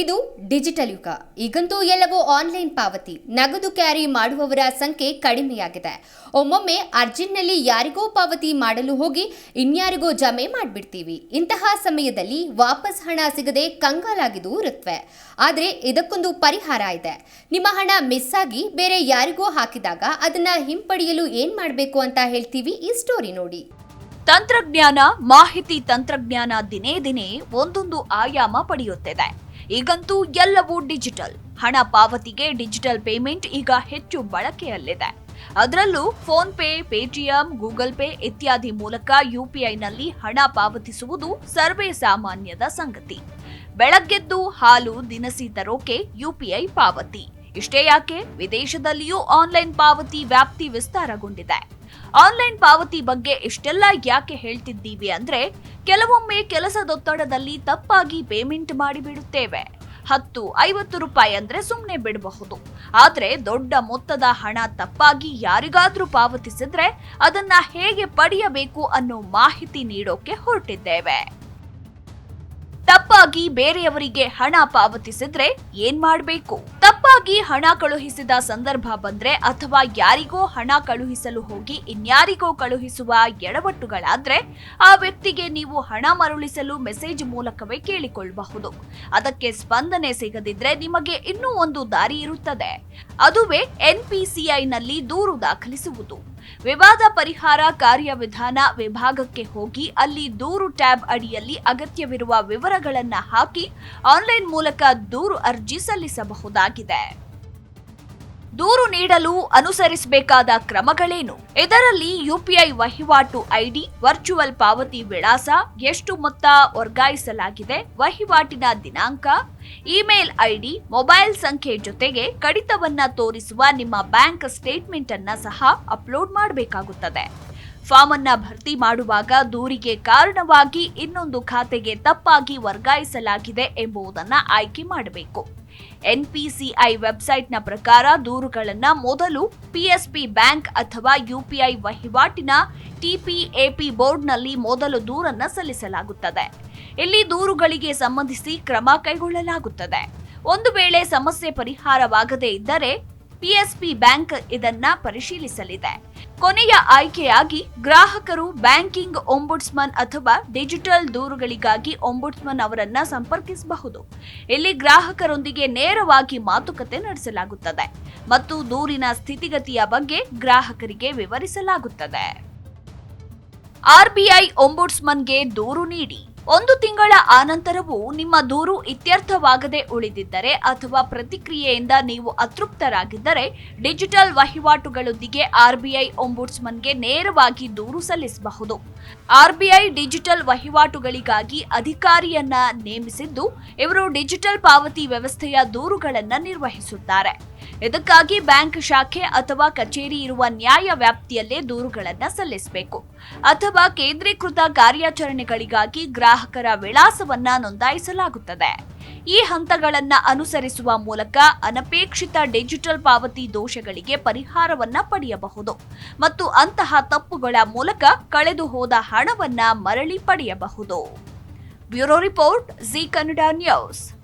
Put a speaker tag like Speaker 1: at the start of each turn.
Speaker 1: ಇದು ಡಿಜಿಟಲ್ ಯುಗ. ಈಗಂತೂ ಎಲ್ಲವೂ ಆನ್ಲೈನ್ ಪಾವತಿ, ನಗದು ಕ್ಯಾರಿ ಮಾಡುವವರ ಸಂಖ್ಯೆ ಕಡಿಮೆಯಾಗಿದೆ. ಒಮ್ಮೊಮ್ಮೆ ಅರ್ಜೆಂಟ್ನಲ್ಲಿ ಯಾರಿಗೋ ಪಾವತಿ ಮಾಡಲು ಹೋಗಿ ಇನ್ಯಾರಿಗೋ ಜಮೆ ಮಾಡಿಬಿಡ್ತೀವಿ. ಇಂತಹ ಸಮಯದಲ್ಲಿ ವಾಪಸ್ ಹಣ ಸಿಗದೆ ಕಂಗಾಲಾಗಿದ್ದು ಇರುತ್ತವೆ ಆದರೆ ಇದಕ್ಕೊಂದು ಪರಿಹಾರ ಇದೆ. ನಿಮ್ಮ ಹಣ ಮಿಸ್ ಆಗಿ ಬೇರೆ ಯಾರಿಗೋ ಹಾಕಿದಾಗ ಅದನ್ನ ಹಿಂಪಡೆಯಲು ಏನ್ ಮಾಡಬೇಕು ಅಂತ ಹೇಳ್ತೀವಿ ಈ ಸ್ಟೋರಿ ನೋಡಿ.
Speaker 2: ತಂತ್ರಜ್ಞಾನ, ಮಾಹಿತಿ ತಂತ್ರಜ್ಞಾನ ದಿನೇ ದಿನೇ ಒಂದೊಂದು ಆಯಾಮ ಪಡೆಯುತ್ತಿದೆ. ಈಗಂತೂ ಎಲ್ಲವೂ ಡಿಜಿಟಲ್. ಹಣ ಪಾವತಿಗೆ ಡಿಜಿಟಲ್ ಪೇಮೆಂಟ್ ಈಗ ಹೆಚ್ಚು ಬಳಕೆಯಲ್ಲಿದೆ. ಅದರಲ್ಲೂ PhonePe, Paytm, Google Pay ಇತ್ಯಾದಿ ಮೂಲಕ ಯುಪಿಐನಲ್ಲಿ ಹಣ ಪಾವತಿಸುವುದು ಸರ್ವೇ ಸಾಮಾನ್ಯದ ಸಂಗತಿ. ಬೆಳಗ್ಗೆದ್ದು ಹಾಲು ದಿನಸಿ ತರೋಕೆ ಯುಪಿಐ ಪಾವತಿ. ಇಷ್ಟೇ ಯಾಕೆ? ವಿದೇಶದಲ್ಲಿಯೂ ಆನ್ಲೈನ್ ಪಾವತಿ ವ್ಯಾಪ್ತಿ ವಿಸ್ತಾರಗೊಂಡಿದೆ. ಆನ್ಲೈನ್ ಪಾವತಿ ಬಗ್ಗೆ ಇಷ್ಟೆಲ್ಲ ಯಾಕೆ ಹೇಳ್ತಿದ್ದೀವಿ ಅಂದ್ರೆ ಕೆಲವೊಮ್ಮೆ ಕೆಲಸದೊತ್ತಡದಲ್ಲಿ ತಪ್ಪಾಗಿ ಪೇಮೆಂಟ್ ಮಾಡಿಬಿಡುತ್ತೇವೆ. ಹತ್ತು, ಐವತ್ತು ರೂಪಾಯಿ ಅಂದ್ರೆ ಸುಮ್ಮನೆ ಬಿಡಬಹುದು. ಆದ್ರೆ ದೊಡ್ಡ ಮೊತ್ತದ ಹಣ ತಪ್ಪಾಗಿ ಯಾರಿಗಾದ್ರೂ ಪಾವತಿಸಿದ್ರೆ ಅದನ್ನ ಹೇಗೆ ಪಡೆಯಬೇಕು ಅನ್ನೋ ಮಾಹಿತಿ ನೀಡೋಕೆ ಹೊರಟಿದ್ದೇವೆ. ತಪ್ಪಾಗಿ ಬೇರೆಯವರಿಗೆ ಹಣ ಪಾವತಿಸಿದ್ರೆ ಏನ್ ಮಾಡಬೇಕು? ತಪ್ಪಾಗಿ ಹಣ ಕಳುಹಿಸಿದ ಸಂದರ್ಭ ಬಂದ್ರೆ ಅಥವಾ ಯಾರಿಗೋ ಹಣ ಕಳುಹಿಸಲು ಹೋಗಿ ಇನ್ಯಾರಿಗೋ ಕಳುಹಿಸುವ ಎಡವಟ್ಟುಗಳಾದ್ರೆ ಆ ವ್ಯಕ್ತಿಗೆ ನೀವು ಹಣ ಮರುಳಿಸಲು ಮೆಸೇಜ್ ಮೂಲಕವೇ ಕೇಳಿಕೊಳ್ಳಬಹುದು ಅದಕ್ಕೆ ಸ್ಪಂದನೆ ಸಿಗದಿದ್ರೆ ನಿಮಗೆ ಇನ್ನೂ ಒಂದು ದಾರಿ ಇರುತ್ತದೆ. ಅದುವೇ ಎನ್ಪಿಸಿಐನಲ್ಲಿ ದೂರು ದಾಖಲಿಸುವುದು. ವಿವಾದ ಪರಿಹಾರ ಕಾರ್ಯವಿಧಾನ ವಿಭಾಗಕ್ಕೆ ಹೋಗಿ ಅಲ್ಲಿ ದೂರು ಟ್ಯಾಬ್ ಅಡಿಯಲ್ಲಿ ಅಗತ್ಯವಿರುವ ವಿವರಗಳನ್ನು ಹಾಕಿ ಆನ್ಲೈನ್ ಮೂಲಕ ದೂರು ಅರ್ಜಿ ಸಲ್ಲಿಸಬಹುದಾಗಿದೆ. ದೂರು ನೀಡಲು ಅನುಸರಿಸಬೇಕಾದ ಕ್ರಮಗಳೇನು? ಇದರಲ್ಲಿ ಯುಪಿಐ ವಹಿವಾಟು ಐಡಿ, ವರ್ಚುವಲ್ ಪಾವತಿ ವಿಳಾಸ, ಎಷ್ಟು ಮೊತ್ತ ವರ್ಗಾಯಿಸಲಾಗಿದೆ, ವಹಿವಾಟಿನ ದಿನಾಂಕ, ಇಮೇಲ್ ಐಡಿ, ಮೊಬೈಲ್ ಸಂಖ್ಯೆ ಜೊತೆಗೆ ಕಡಿತವನ್ನ ತೋರಿಸುವ ನಿಮ್ಮ ಬ್ಯಾಂಕ್ ಸ್ಟೇಟ್ಮೆಂಟ್ ಅನ್ನ ಸಹ ಅಪ್ಲೋಡ್ ಮಾಡಬೇಕಾಗುತ್ತದೆ. ಫಾರ್ಮ್ ಅನ್ನ ಭರ್ತಿ ಮಾಡುವಾಗ ದೂರಿಗೆ ಕಾರಣವಾಗಿ ಇನ್ನೊಂದು ಖಾತೆಗೆ ತಪ್ಪಾಗಿ ವರ್ಗಾಯಿಸಲಾಗಿದೆ ಎಂಬುದನ್ನು ಆಯ್ಕೆ ಮಾಡಬೇಕು. ಎನ್ಪಿಸಿಐ ವೆಬ್ಸೈಟ್ನ ಪ್ರಕಾರ ದೂರುಗಳನ್ನು ಮೊದಲು ಪಿಎಸ್ಪಿ ಬ್ಯಾಂಕ್ ಅಥವಾ ಯುಪಿಐ ವಹಿವಾಟಿನ ಟಿಪಿಎಪಿ ಬೋರ್ಡ್ನಲ್ಲಿ ಮೊದಲು ದೂರನ್ನು ಸಲ್ಲಿಸಲಾಗುತ್ತದೆ. ಇಲ್ಲಿ ದೂರುಗಳಿಗೆ ಸಂಬಂಧಿಸಿ ಕ್ರಮ ಕೈಗೊಳ್ಳಲಾಗುತ್ತದೆ. ಒಂದು ವೇಳೆ ಸಮಸ್ಯೆ ಪರಿಹಾರವಾಗದೇ ಇದ್ದರೆ ಪಿಎಸ್ಪಿ ಬ್ಯಾಂಕ್ ಇದನ್ನ ಪರಿಶೀಲಿಸಲಿದೆ. ಕೊನೆಯ ಆಯ್ಕೆಯಾಗಿ ಗ್ರಾಹಕರು ಬ್ಯಾಂಕಿಂಗ್ ಒಂಬುಡ್ಸ್ಮನ್ ಅಥವಾ ಡಿಜಿಟಲ್ ದೂರುಗಳಿಗಾಗಿ ಒಂಬುಡ್ಸ್ಮನ್ ಅವರನ್ನ ಸಂಪರ್ಕಿಸಬಹುದು. ಇಲ್ಲಿ ಗ್ರಾಹಕರೊಂದಿಗೆ ನೇರವಾಗಿ ಮಾತುಕತೆ ನಡೆಸಲಾಗುತ್ತದೆ ಮತ್ತು ದೂರಿನ ಸ್ಥಿತಿಗತಿಯ ಬಗ್ಗೆ ಗ್ರಾಹಕರಿಗೆ ವಿವರಿಸಲಾಗುತ್ತದೆ. ಆರ್ಬಿಐ ಒಂಬುಡ್ಸ್ಮನ್ಗೆ ದೂರು ನೀಡಿ. ಒಂದು ತಿಂಗಳ ಆನಂತರವೂ ನಿಮ್ಮ ದೂರು ಇತ್ಯರ್ಥವಾಗದೆ ಉಳಿದಿದ್ದರೆ ಅಥವಾ ಪ್ರತಿಕ್ರಿಯೆಯಿಂದ ನೀವು ಅತೃಪ್ತರಾಗಿದ್ದರೆ ಡಿಜಿಟಲ್ ವಹಿವಾಟುಗಳೊಂದಿಗೆ ಆರ್ಬಿಐ ಒಂಬುಡ್ಸ್ಮನ್ಗೆ ನೇರವಾಗಿ ದೂರು ಸಲ್ಲಿಸಬಹುದು. ಆರ್ಬಿಐ ಡಿಜಿಟಲ್ ವಹಿವಾಟುಗಳಿಗಾಗಿ ಅಧಿಕಾರಿಯನ್ನ ನೇಮಿಸಿದ್ದು ಇವರು ಡಿಜಿಟಲ್ ಪಾವತಿ ವ್ಯವಸ್ಥೆಯ ದೂರುಗಳನ್ನು ನಿರ್ವಹಿಸುತ್ತಾರೆ. ಇದಕ್ಕಾಗಿ ಬ್ಯಾಂಕ್ ಶಾಖೆ ಅಥವಾ ಕಚೇರಿ ಇರುವ ನ್ಯಾಯ ವ್ಯಾಪ್ತಿಯಲ್ಲೇ ದೂರುಗಳನ್ನು ಸಲ್ಲಿಸಬೇಕು. ಅಥವಾ ಕೇಂದ್ರೀಕೃತ ಕಾರ್ಯಾಚರಣೆಗಳಿಗಾಗಿ ಗ್ರಾಹಕರ ವಿಳಾಸವನ್ನ ನೋಂದಾಯಿಸಲಾಗುತ್ತದೆ. ಈ ಹಂತಗಳನ್ನ ಅನುಸರಿಸುವ ಮೂಲಕ ಅನಪೇಕ್ಷಿತ ಡಿಜಿಟಲ್ ಪಾವತಿ ದೋಷಗಳಿಗೆ ಪರಿಹಾರವನ್ನ ಪಡೆಯಬಹುದು ಮತ್ತು ಅಂತಹ ತಪ್ಪುಗಳ ಮೂಲಕ ಕಳೆದು ಹೋದ ಹಣವನ್ನ ಮರಳಿ ಪಡೆಯಬಹುದು. Bureau report Zee Kannada news.